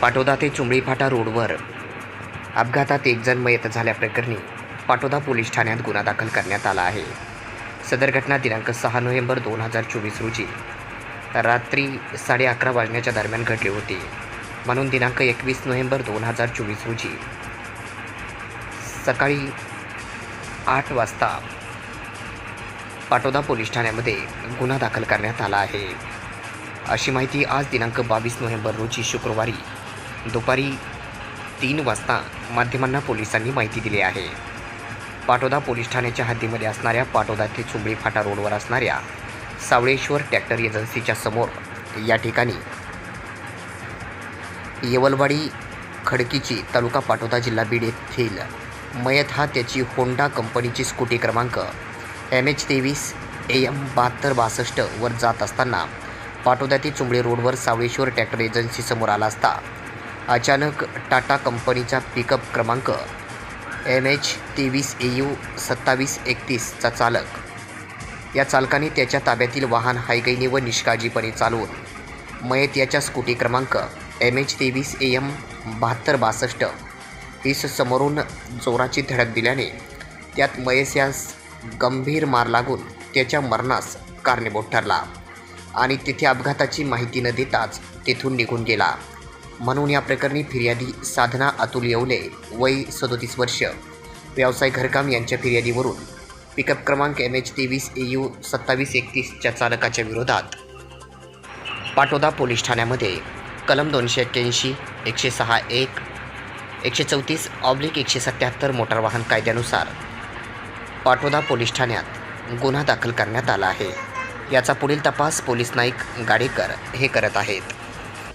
पाटोदा ते चुंबळी फाटा रोडवर. अपघातात एकजण मयत झाल्याप्रकरणी पाटोदा पोलीस ठाण्यात गुन्हा दाखल करण्यात आला आहे. सदर घटना दिनांक सहा नोव्हेंबर दोन हजार चोवीस रोजी रात्री साडे अकरा वाजण्याच्या दरम्यान घडली होती म्हणून दिनांक एकवीस नोव्हेंबर दोन हजार चोवीस रोजी. सकाळी आठ वाजता पाटोदा पोलीस ठाण्यामध्ये गुन्हा दाखल करण्यात आला आहे. अशी माहिती आज दिनांक बावीस नोव्हेंबर रोजी शुक्रवारी दुपारी तीन वाजता माध्यमांना पोलिसांनी माहिती दिली आहे. पाटोदा पोलीस ठाण्याच्या हद्दीमध्ये असणाऱ्या पाटोदा ते चुंबळी फाटा रोडवर असणाऱ्या सावळेश्वर ट्रॅक्टर एजन्सीच्या समोर या ठिकाणी येवलवाडी खडकीची तालुका पाटोदा जिल्हा बीड येथील मयत हा त्याची होंडा कंपनीची स्कूटी क्रमांक एम एच तेवीस ए एम बहात्तर बासष्ट वर जात असताना पाटोदा ते चुंबळी रोडवर सावळेश्वर ट्रॅक्टर एजन्सीसमोर आला असता अचानक टाटा कंपनीचा पिकअप क्रमांक एम एच तेवीस ए यू सत्तावीस एकतीसचा चालक. या चालकाने त्याच्या ताब्यातील वाहन हायगैनी व निष्काळजीपणे चालवून मयत याच्या स्कूटी क्रमांक एम एच तेवीस ए एम बहात्तर बासष्ट तीस समोरून जोराची धडक दिल्याने त्यात मयस यास गंभीर मार लागून त्याच्या मरणास कारणीभूत ठरला आणि तिथे अपघाताची माहिती न देताच तेथून निघून गेला. म्हणून या प्रकरणी फिर्यादी साधना अतुल येवले वय सदोतीस वर्ष. व्यवसाय घरकाम यांच्या फिर्यादीवरून पिकअप क्रमांक एम एच तेवीस ए यू सत्तावीस एकतीसच्या चालकाच्या विरोधात. पाटोदा पोलीस ठाण्यामध्ये कलम दोनशे अठ्ठ्याऐंशी एकशे सहा एक एकशे चौतीस ऑब्लिक एकशे सत्याहत्तर मोटार वाहन कायद्यानुसार पाटोदा पोलीस ठाण्यात गुन्हा दाखल करण्यात आला आहे. याचा पुढील तपास पोलीस नाईक गाडेकर हे करत आहेत.